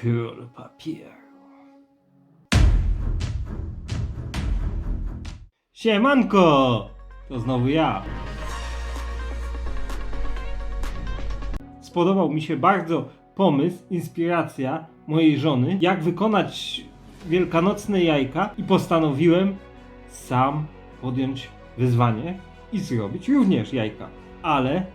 Król papieru. Siemanko! To znowu ja. Spodobał mi się bardzo pomysł, inspiracja mojej żony, jak wykonać wielkanocne jajka i postanowiłem sam podjąć wyzwanie i zrobić również jajka. Ale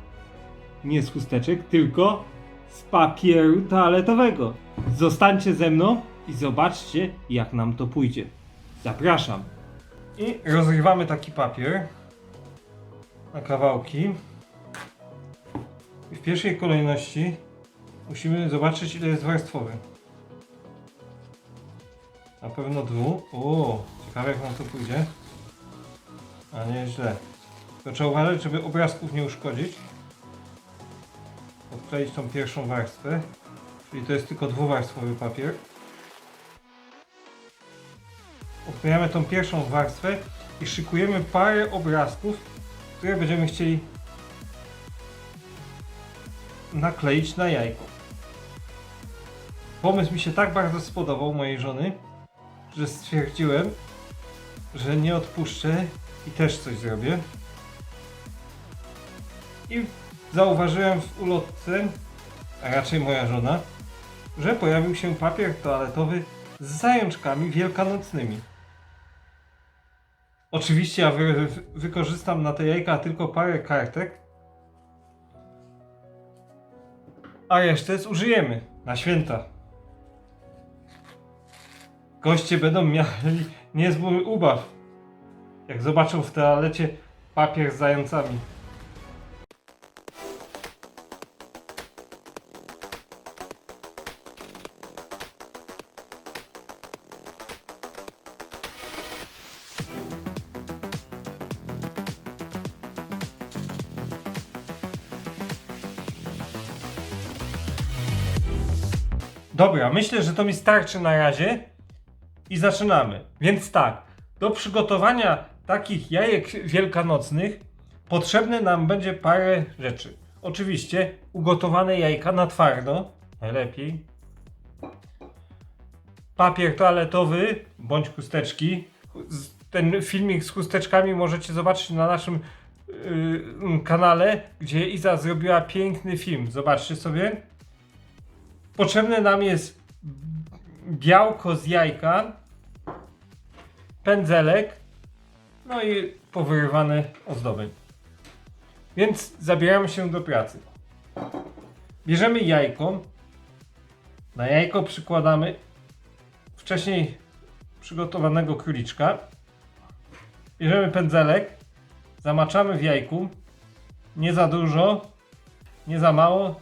nie z chusteczek, tylko z papieru toaletowego. Zostańcie ze mną i zobaczcie, jak nam to pójdzie. Zapraszam. I rozrywamy taki papier na kawałki. I w pierwszej kolejności musimy zobaczyć, ile jest warstwowy. Na pewno dwu. O, ciekawe jak nam to pójdzie. A nie źle. To trzeba uważać, żeby obrazków nie uszkodzić. Odkleić tą pierwszą warstwę. Czyli to jest tylko dwuwarstwowy papier. Odklejamy tą pierwszą warstwę i szykujemy parę obrazków, które będziemy chcieli nakleić na jajko. Pomysł mi się tak bardzo spodobał mojej żony, że stwierdziłem, że nie odpuszczę i też coś zrobię. I zauważyłem w ulotce, a raczej moja żona, że pojawił się papier toaletowy z zajączkami wielkanocnymi. Oczywiście ja wy, wy, wykorzystam na te jajka tylko parę kartek, a resztę zużyjemy na święta. Goście będą mieli niezły ubaw, jak zobaczą w toalecie papier z zającami. Myślę, że to mi starczy na razie i zaczynamy. Więc tak, do przygotowania takich jajek wielkanocnych potrzebne nam będzie parę rzeczy. Oczywiście ugotowane jajka na twardo, najlepiej. Papier toaletowy bądź chusteczki. Ten filmik z chusteczkami możecie zobaczyć na naszym yy, kanale, gdzie Iza zrobiła piękny film. Zobaczcie sobie. Potrzebne nam jest białko z jajka, pędzelek, no i powyrywane ozdoby. Więc zabieramy się do pracy. Bierzemy jajko. Na jajko przykładamy wcześniej przygotowanego króliczka. Bierzemy pędzelek, zamaczamy w jajku. Nie za dużo, nie za mało,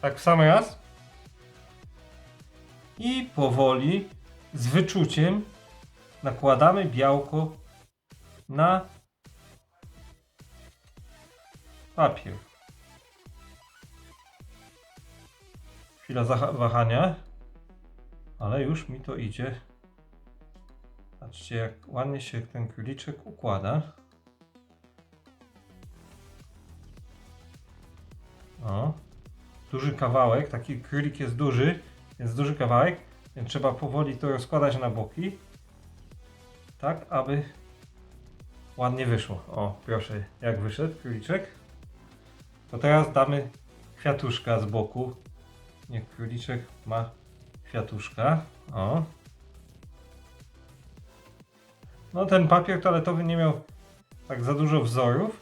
tak w sam raz i powoli, z wyczuciem, nakładamy białko na papier. Chwila wahania, ale już mi to idzie. Patrzcie, jak ładnie się ten króliczek układa. O, duży kawałek, taki królik jest duży, więc duży kawałek, więc trzeba powoli to rozkładać na boki, tak aby ładnie wyszło. O, proszę, jak wyszedł króliczek. To teraz damy kwiatuszka z boku. Niech króliczek ma kwiatuszka. O. No ten papier toaletowy nie miał tak za dużo wzorów,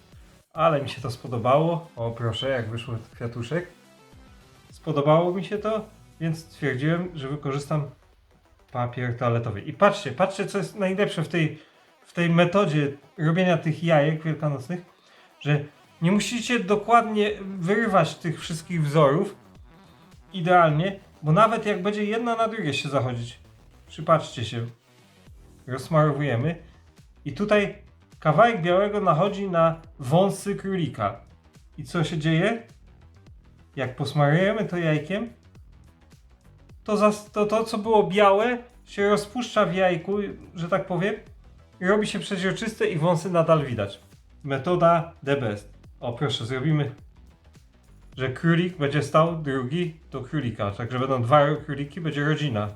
ale mi się to spodobało. O, proszę, jak wyszło kwiatuszek. Spodobało mi się to, więc stwierdziłem, że wykorzystam papier toaletowy. I patrzcie, patrzcie, co jest najlepsze w tej, w tej metodzie robienia tych jajek wielkanocnych, że nie musicie dokładnie wyrywać tych wszystkich wzorów idealnie, bo nawet jak będzie jedna na drugie się zachodzić, przypatrzcie się, rozsmarowujemy i tutaj kawałek białego nachodzi na wąsy królika. I co się dzieje? Jak posmarujemy to jajkiem, to, zas- to, to co było białe się rozpuszcza w jajku, że tak powiem, i robi się przeźroczyste i wąsy nadal widać. Metoda the best. O proszę, zrobimy, że królik będzie stał drugi do królika. Także będą dwa króliki, będzie rodzina.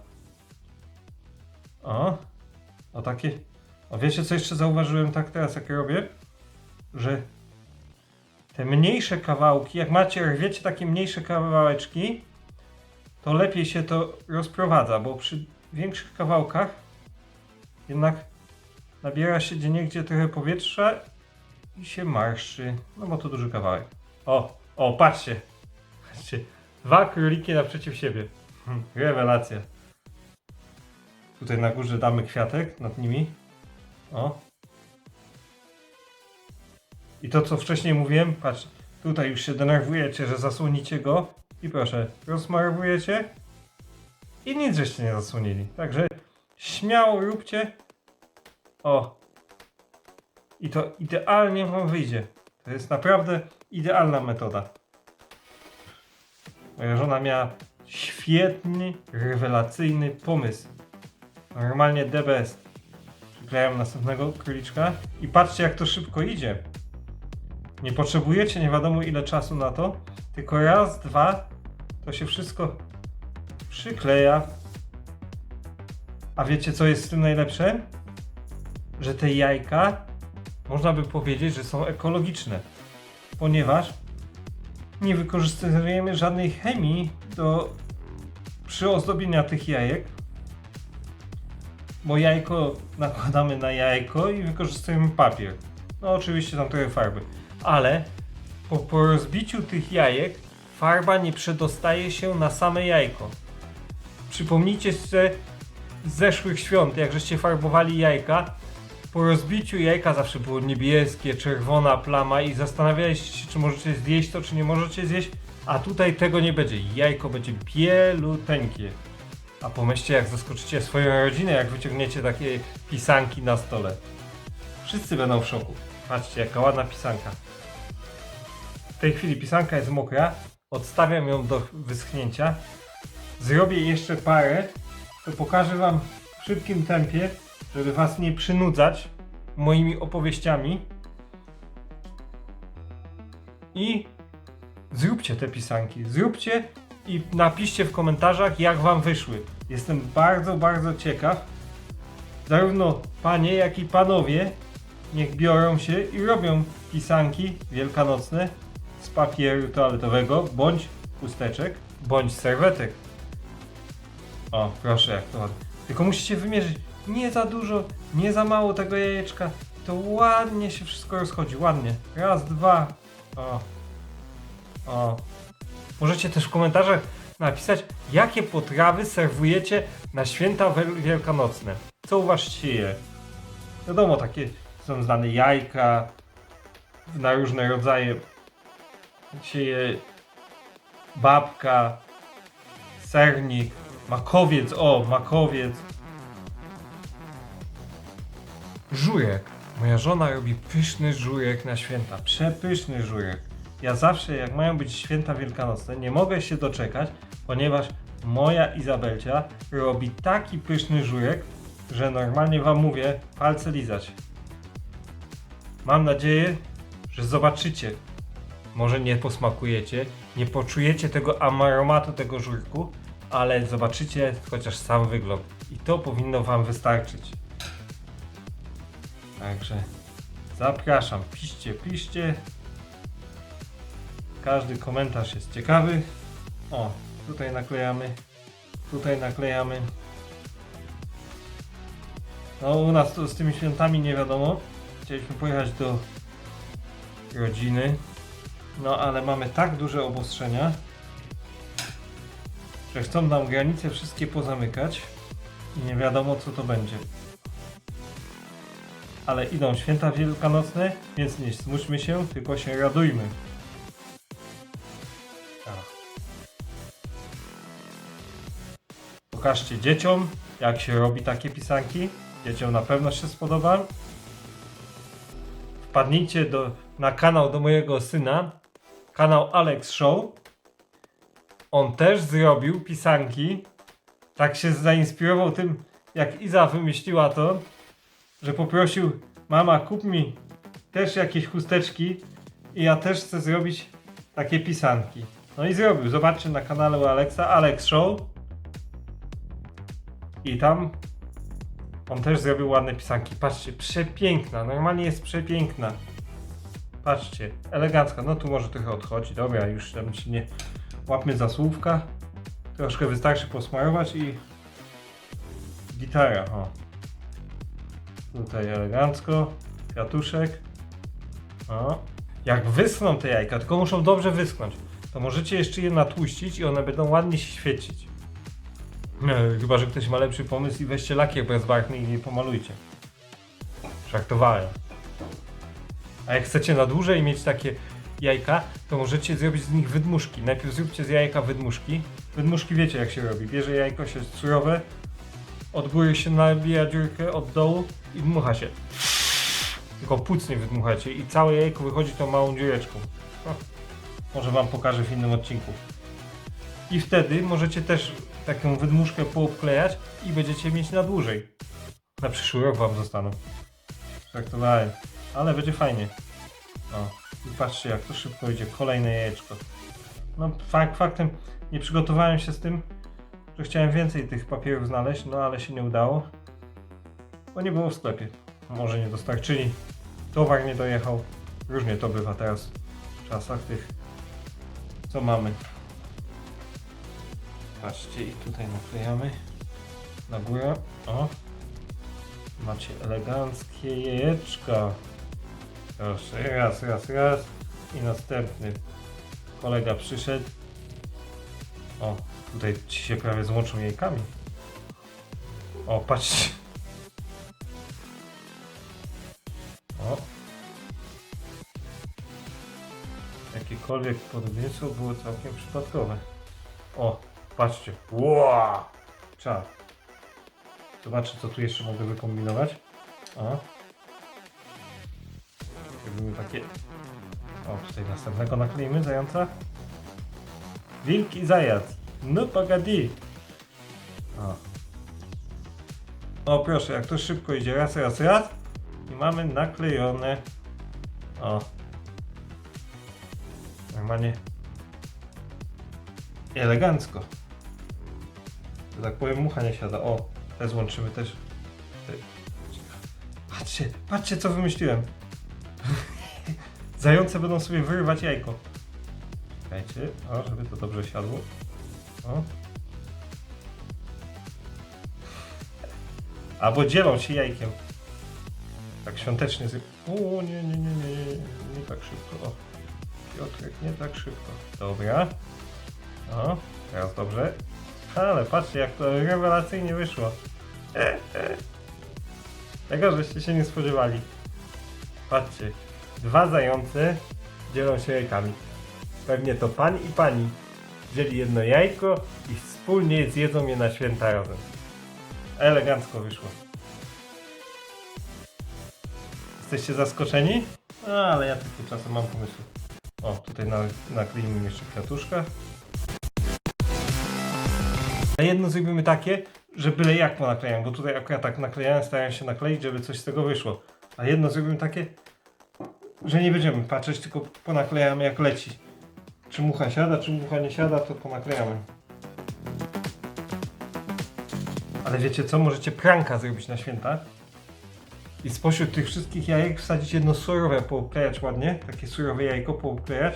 O, o takie. O wiecie co jeszcze zauważyłem tak teraz jak robię? Że te mniejsze kawałki, jak macie, rwiecie takie mniejsze kawałeczki, to lepiej się to rozprowadza, bo przy większych kawałkach jednak nabiera się gdzieniegdzie trochę powietrza i się marszczy. No bo to duży kawałek. O, o, patrzcie. Patrzcie. Dwa króliki naprzeciw siebie. Hm, Rewelacja. Tutaj na górze damy kwiatek nad nimi. O. I to co wcześniej mówiłem, patrz, tutaj już się denerwujecie, że zasłonicie go i proszę, rozmarowujecie i nic żeście nie zasłonili. Także śmiało róbcie. O. I to idealnie wam wyjdzie. To jest naprawdę idealna metoda. Moja żona miała świetny, rewelacyjny pomysł. Normalnie best. Przyklejam następnego króliczka i patrzcie jak to szybko idzie. Nie potrzebujecie nie wiadomo ile czasu na to, tylko raz, dwa, to się wszystko przykleja. A wiecie co jest w tym najlepsze? Że te jajka można by powiedzieć, że są ekologiczne, ponieważ nie wykorzystujemy żadnej chemii do przyozdobienia tych jajek, bo jajko nakładamy na jajko i wykorzystujemy papier. No oczywiście tam trochę farby, ale po, po rozbiciu tych jajek farba nie przedostaje się na same jajko. Przypomnijcie sobie z zeszłych świąt, jak żeście farbowali jajka, po rozbiciu jajka zawsze było niebieskie, czerwona plama i zastanawialiście się, czy możecie zjeść to, czy nie możecie zjeść, a tutaj tego nie będzie. Jajko będzie bieluteńkie. A pomyślcie, jak zaskoczycie swoją rodzinę, jak wyciągniecie takie pisanki na stole. Wszyscy będą w szoku. Patrzcie, jaka ładna pisanka. W tej chwili pisanka jest mokra. Odstawiam ją do wyschnięcia. Zrobię jeszcze parę, to pokażę Wam w szybkim tempie, żeby Was nie przynudzać moimi opowieściami. I zróbcie te pisanki. Zróbcie i napiszcie w komentarzach, jak Wam wyszły. Jestem bardzo, bardzo ciekaw. Zarówno panie, jak i panowie niech biorą się i robią pisanki wielkanocne z papieru toaletowego, bądź chusteczek, bądź serwetek. O, proszę, jak to ładnie. Tylko musicie wymierzyć nie za dużo, nie za mało tego jajeczka. To ładnie się wszystko rozchodzi, ładnie. Raz, dwa. O. O. Możecie też w komentarzach napisać, jakie potrawy serwujecie na święta wielkanocne. Co u was się je? Wiadomo, takie są znane jajka na różne rodzaje. Się je babka, sernik, makowiec, o, makowiec. Żurek. Moja żona robi pyszny żurek na święta. Przepyszny żurek. Ja zawsze, jak mają być święta wielkanocne, nie mogę się doczekać, ponieważ moja Izabelcia robi taki pyszny żurek, że normalnie wam mówię, palce lizać. Mam nadzieję, że zobaczycie. Może nie posmakujecie, nie poczujecie tego aromatu tego żurku, ale zobaczycie chociaż sam wygląd. I to powinno wam wystarczyć. Także zapraszam, piszcie, piszcie. Każdy komentarz jest ciekawy. O, tutaj naklejamy, tutaj naklejamy. No u nas to z tymi świętami nie wiadomo. Chcieliśmy pojechać do rodziny. No ale mamy tak duże obostrzenia, że chcą nam granice wszystkie pozamykać i nie wiadomo co to będzie. Ale idą święta wielkanocne, więc nie smućmy się, tylko się radujmy. Tak. Pokażcie dzieciom, jak się robi takie pisanki. Dzieciom na pewno się spodoba. Wpadnijcie do, na kanał do mojego syna, kanał Alex Show. On też zrobił pisanki. Tak się zainspirował tym, jak Iza wymyśliła to, że poprosił mama kup mi też jakieś chusteczki i ja też chcę zrobić takie pisanki. No i zrobił. Zobaczcie na kanale u Alexa, Alex Show. I tam on też zrobił ładne pisanki. Patrzcie, przepiękna, normalnie jest przepiękna. Patrzcie, elegancka. No tu może trochę odchodzi. Dobra, już tam się nie łapmy za słówka. Troszkę wystarczy posmarować i gitara. O. Tutaj elegancko. Kwiatuszek. O. Jak wyschną te jajka, tylko muszą dobrze wyschnąć, to możecie jeszcze je natłuścić i one będą ładnie się świecić. Chyba, że ktoś ma lepszy pomysł i weźcie lakier bezbarwny i je pomalujcie. Żartowałem. A jak chcecie na dłużej mieć takie jajka, to możecie zrobić z nich wydmuszki. Najpierw zróbcie z jajka wydmuszki. Wydmuszki wiecie jak się robi. Bierze jajko się surowe, od góry się nabija dziurkę, od dołu i dmucha się. Tylko płucnie wydmuchacie i całe jajko wychodzi tą małą dziureczką. Może wam pokażę w innym odcinku. I wtedy możecie też taką wydmuszkę poobklejać i będziecie mieć na dłużej. Na przyszły rok wam zostaną. Traktowałem. Ale będzie fajnie. O, i patrzcie jak to szybko idzie. Kolejne jajeczko. No fakt, faktem nie przygotowałem się z tym, że chciałem więcej tych papierów znaleźć, no ale się nie udało. Bo nie było w sklepie. Może nie dostarczyli. Towar nie dojechał. Różnie to bywa teraz w czasach tych, co mamy. Patrzcie i tutaj naklejamy na górę. O! Macie eleganckie jajeczka. Proszę, raz, raz, raz. I następny kolega przyszedł. O, tutaj ci się prawie złączą jajkami. O, patrzcie. O. Jakiekolwiek podobieństwo było całkiem przypadkowe. O, patrzcie. Wow! Czad. Zobaczę, co tu jeszcze mogę wykombinować. O. Robimy takie... O, tutaj następnego nakleimy, zająca. Wilk i. No pagadi. O. O, proszę, jak to szybko idzie. Raz, raz, raz. I mamy naklejone. O. Normalnie. Elegancko. Że tak powiem, mucha nie siada. O, te złączymy też. Te- Patrzcie, patrzcie co wymyśliłem. Zające będą sobie wyrywać jajko. Czekajcie, o, żeby to dobrze siadło. O. Albo dzielą się jajkiem. Tak świątecznie. zje- O, nie, nie, nie, nie, nie, tak szybko. O. Piotrek, nie tak szybko. Dobra. O, teraz dobrze. Ale patrzcie, jak to rewelacyjnie wyszło. Tego, żeście się nie spodziewali. Patrzcie. Dwa zające dzielą się jajkami. Pewnie to pan i pani wzięli jedno jajko i wspólnie zjedzą je na święta razem. Elegancko wyszło. Jesteście zaskoczeni? No, ale ja takie czasem mam pomysły. O, tutaj na, nakleimy jeszcze kwiatuszka. A jedno zrobimy takie, że byle jak ponaklejam, bo tutaj akurat tak naklejałem, starałem się nakleić, żeby coś z tego wyszło. A jedno zrobimy takie, że nie będziemy patrzeć, tylko ponaklejamy jak leci. Czy mucha siada, czy mucha nie siada, to ponaklejamy. Ale wiecie co? Możecie pranka zrobić na święta. I spośród tych wszystkich jajek wsadzić jedno surowe, poobklejać ładnie. Takie surowe jajko poobklejać.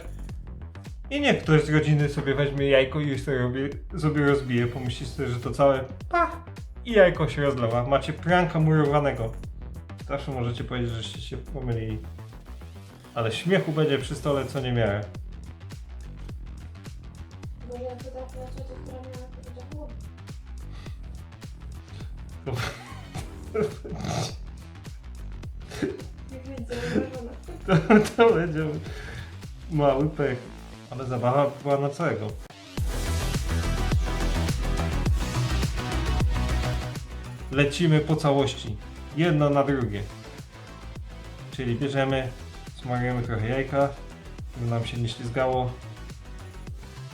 I niech ktoś z rodziny sobie weźmie jajko i sobie, robi, sobie rozbije. Pomyślisz sobie, że to całe pach i jajko się rozlewa. Macie pranka murowanego. Zawsze możecie powiedzieć, żeście się pomylili. Ale śmiechu będzie przy stole co nie ja to tak która miała widzę, że To, to będzie mały pech. Ale zabawa była na całego. Lecimy po całości. Jedno na drugie. Czyli bierzemy, smarujemy trochę jajka, żeby nam się nie ślizgało.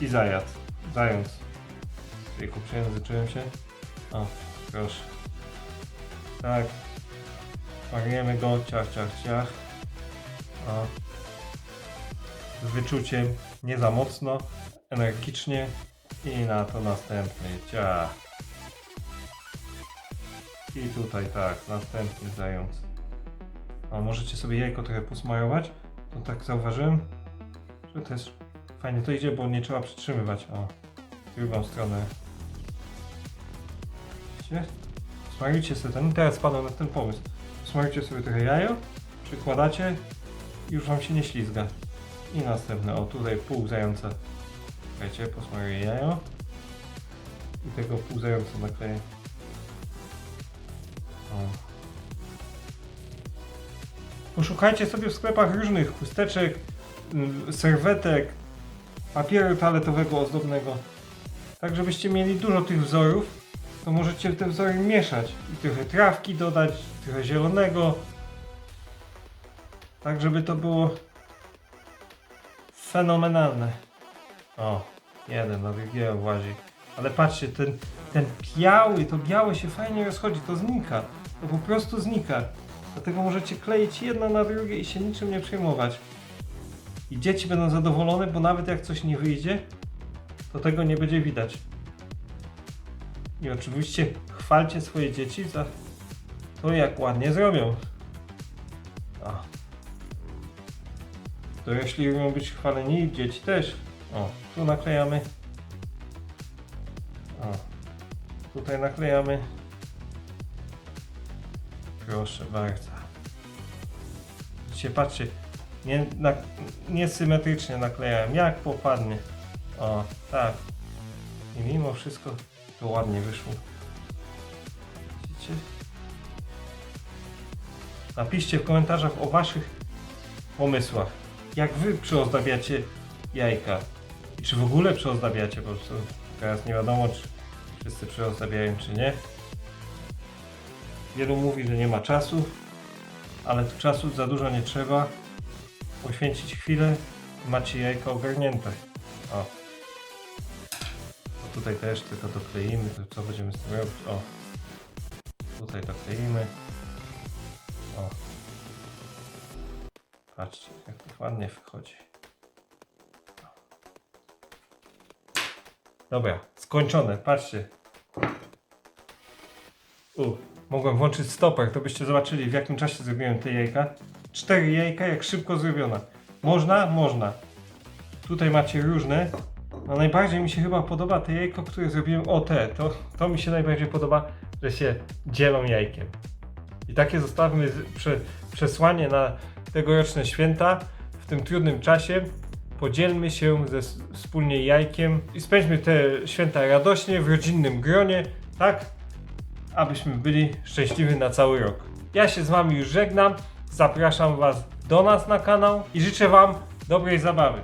I zajad. Zając. Jejku, przejęzyczyłem się. O, proszę. Tak. Smarujemy go, ciach, ciach, ciach. O. Z wyczuciem, nie za mocno, energicznie i na to następny ciach. I tutaj tak, następny zając. Możecie sobie jajko trochę posmarować. To tak zauważyłem, że też fajnie to idzie, bo nie trzeba przytrzymywać. O, w drugą stronę. Widzicie? Smarujcie sobie ten. Teraz padłem na ten pomysł. Smarujcie sobie trochę jajo, przykładacie i już wam się nie ślizga. I następne, o tutaj pół zająca. Słuchajcie, posmaruję jajo. I tego pół zająca nakleję. O. Poszukajcie sobie w sklepach różnych chusteczek, y, serwetek, papieru toaletowego ozdobnego. Tak, żebyście mieli dużo tych wzorów, to możecie te wzory mieszać i trochę trawki dodać, trochę zielonego. Tak, żeby to było fenomenalne. O, jeden na drugiego włazi. Ale patrzcie, ten, ten biały, to białe się fajnie rozchodzi, to znika. To po prostu znika. Dlatego możecie kleić jedno na drugie i się niczym nie przejmować. I dzieci będą zadowolone, bo nawet jak coś nie wyjdzie, to tego nie będzie widać. I oczywiście chwalcie swoje dzieci za to, jak ładnie zrobią. O. Dorośli lubią być chwaleni dzieci też. O, tu naklejamy. O, tutaj naklejamy. Proszę bardzo. Widzicie, patrzcie, nie, na, niesymetrycznie naklejałem, jak popadnie. O, tak. I mimo wszystko to ładnie wyszło. Widzicie? Napiszcie w komentarzach o waszych pomysłach. Jak wy przyozdabiacie jajka? I czy w ogóle przyozdabiacie? Po prostu teraz nie wiadomo, czy wszyscy przyozdabiają, czy nie. Wielu mówi, że nie ma czasu, ale czasu za dużo nie trzeba. Poświęcić chwilę macie jajka ogarnięte. O. Tutaj też tylko dokleimy. To co będziemy z tym robić? O. Tutaj dokleimy. O. Patrzcie, jak to ładnie wychodzi. Dobra, skończone, patrzcie. U, mogłem włączyć stoper, to byście zobaczyli w jakim czasie zrobiłem te jajka. Cztery jajka, jak szybko zrobione. Można? Można. Tutaj macie różne. No najbardziej mi się chyba podoba te jajko, które zrobiłem. O te, to, to mi się najbardziej podoba, że się dzielą jajkiem. I takie zostawmy prze, przesłanie na tegoroczne święta w tym trudnym czasie. Podzielmy się ze wspólnie jajkiem i spędźmy te święta radośnie, w rodzinnym gronie, tak? Abyśmy byli szczęśliwi na cały rok. Ja się z Wami już żegnam, zapraszam Was do nas na kanał i życzę Wam dobrej zabawy.